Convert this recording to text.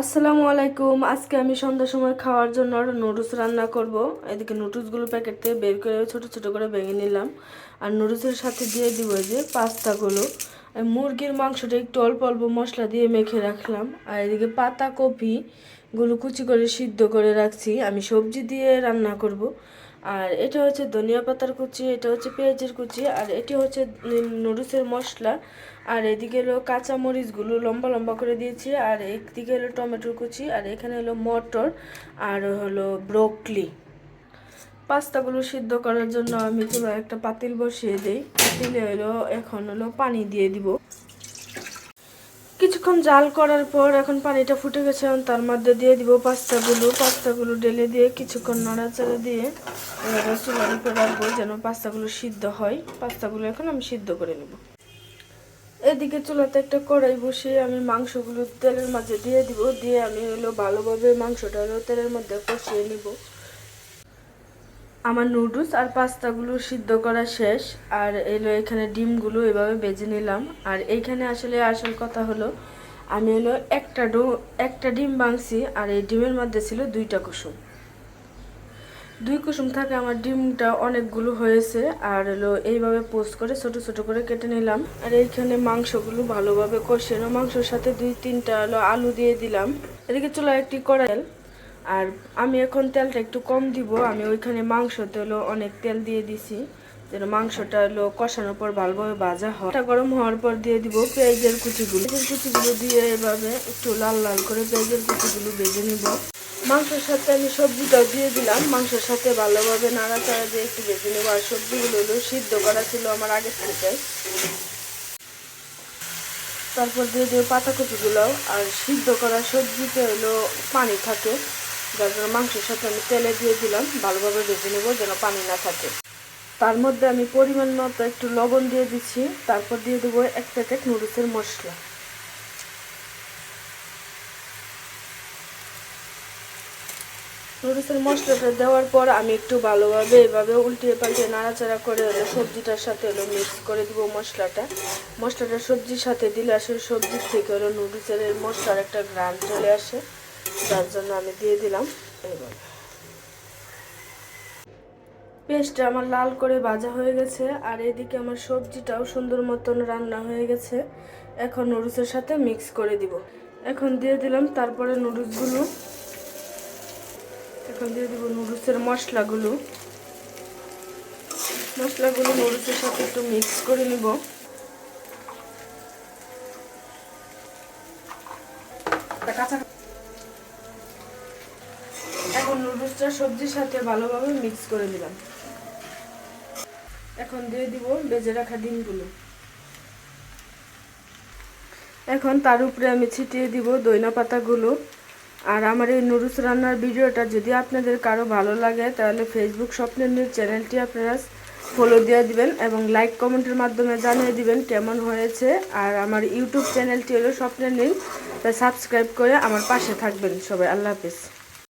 আসসালামু আলাইকুম। আজকে আমি সন্ধ্যার সময় খাওয়ার জন্য নুডলস রান্না করব। এদিকে নুডলসগুলো প্যাকেট থেকে বের করে ছোট ছোট করে ভেঙে নিলাম। আর নুডলসের সাথে দিয়ে দিব যে পাস্তাগুলো মুরগির মাংসটা একটু অল্প অল্প মশলা দিয়ে মেখে রাখলাম। আর এদিকে পাতা কপিগুলো কুচি করে সিদ্ধ করে রাখছি। আমি সবজি দিয়ে রান্না করব। আর এটা হচ্ছে ধনিয়া পাতার কুচি, এটা হচ্ছে পেঁয়াজের কুচি, আর এটি হচ্ছে নুডলসের মশলা। আর এদিকে হলো কাঁচা মরিচগুলো লম্বা লম্বা করে দিয়েছি, আর একদিকে হলো টমেটোর কুচি, আর এখানে হলো মটর, আর হলো ব্রোকলি। পাস্তাগুলো সিদ্ধ করার জন্য আমি চুলো একটা পাতিল বসিয়ে দিই। পাতিলে হলো এখন হলো পানি দিয়ে দিব। কিছুক্ষণ জাল করার পর এখন পানিটা ফুটে গেছে, এখন তার মধ্যে দিয়ে দিব পাস্তাগুলো। পাস্তাগুলো ঢেলে দিয়ে কিছুক্ষণ নাড়াচাড়া দিয়ে এবার চুলার উপরে রাখব যেন পাস্তাগুলো সিদ্ধ হয়। পাস্তাগুলো এখন আমি সিদ্ধ করে নেব। এদিকে চুলাতে একটা কড়াই বসিয়ে আমি মাংসগুলো তেলের মাঝে দিয়ে দিব, দিয়ে আমি হলো ভালোভাবে মাংসটা হলো তেলের মধ্যে কষিয়ে নিব। আমার নুডলস আর পাস্তাগুলো সিদ্ধ করা শেষ। আর এলো এখানে ডিমগুলো এভাবে বেজে নিলাম। আর এইখানে আসলে আসল কথা হলো, আমি হলো একটা ডো, একটা ডিম ভাঙছি, আর এই ডিমের মধ্যে ছিল দুইটা কুসুম। দুই কুসুম থাকে আমার ডিমটা অনেকগুলো হয়েছে, আর হলো এইভাবে পোস্ট করে ছোট ছোট করে কেটে নিলাম। আর এইখানে মাংসগুলো ভালোভাবে কষিয়ে মাংসের সাথে দুই তিনটা হলো আলু দিয়ে দিলাম। এদিকে চলো একটি কড়াই আর আমি এখন তেলটা একটু কম দিব। আমি ওইখানে মাংসতে হলো অনেক তেল দিয়ে দিছি। যেন মাংসটা হলো কষানোর পর ভালোভাবে ভাজা হয়। গরম হওয়ার পর দিয়ে দিব পেঁয়াজের কুচিগুলো। পেঁয়াজের কুচিগুলো দিয়ে এভাবে একটু লাল লাল করে পেঁয়াজের কুচিগুলো ভেজে নিব। মাংসের সাথে আমি সবজিটাও দিয়ে দিলাম। মাংসের সাথে ভালোভাবে নাড়াচাড়া দিয়ে একটু ভেজে নেব। আর সবজিগুলো হলো সিদ্ধ করা ছিল আমার আগের থেকে। তারপর দিয়ে দেবো পাতাকপিগুলো। আর সিদ্ধ করা সবজিতে হলো পানি থাকে। যার জন্য মাংসের সাথে আমি তেলে দিয়ে দিলাম, ভালোভাবে ভেজে নেব যেন পানি না থাকে। তার মধ্যে আমি পরিমাণ মতো একটু লবণ দিয়ে দিচ্ছি, তারপর দিয়ে দেবো এক প্যাকেট নুডলসের মশলা। নুডলসের মশলাটা দেওয়ার পর আমি একটু ভালোভাবে এভাবে উল্টিয়ে পাল্টিয়ে নাড়াচাড়া করে হলো সবজিটার সাথে হলো মিক্স করে দিব মশলাটা। মশলাটা সবজির সাথে দিলে আসলে সবজির থেকে হলো নুডলসের মশলার একটা গ্রান চলে আসে। যার জন্য আমি দিয়ে দিলাম। এইভাবে পেস্টটা আমার লাল করে ভাজা হয়ে গেছে, আর এদিকে আমার সবজিটাও সুন্দর মতন রান্না হয়ে গেছে। এখন নুডলসের সাথে মিক্স করে দিব। এখন দিয়ে দিলাম তারপরে নুডলসগুলো। এখন দিয়ে দিব নুডলসের মশলাগুলো। মশলাগুলো নুডলসের সাথে একটু মিক্স করে নিব। কাঁচা নুডলসটা সবজির সাথে ভালোভাবে মিক্স করে দিলাম এখন দিয়ে দিব বেজে রাখা ডিমগুলো। এখন তার উপরে আমি ছিটিয়ে দিব দইনা পাতাগুলো। আর আমার এই নুডলস রান্নার ভিডিওটা যদি আপনাদের কারও ভালো লাগে, তাহলে ফেসবুক স্বপ্নের নিউজ চ্যানেলটি আপনারা ফলো দিয়ে দিবেন এবং লাইক কমেন্টের মাধ্যমে জানিয়ে দিবেন কেমন হয়েছে। আর আমার ইউটিউব চ্যানেলটি হলো স্বপ্নের নিউজ তাই সাবস্ক্রাইব করে আমার পাশে থাকবেন সবাই। আল্লাহ হাফিজ।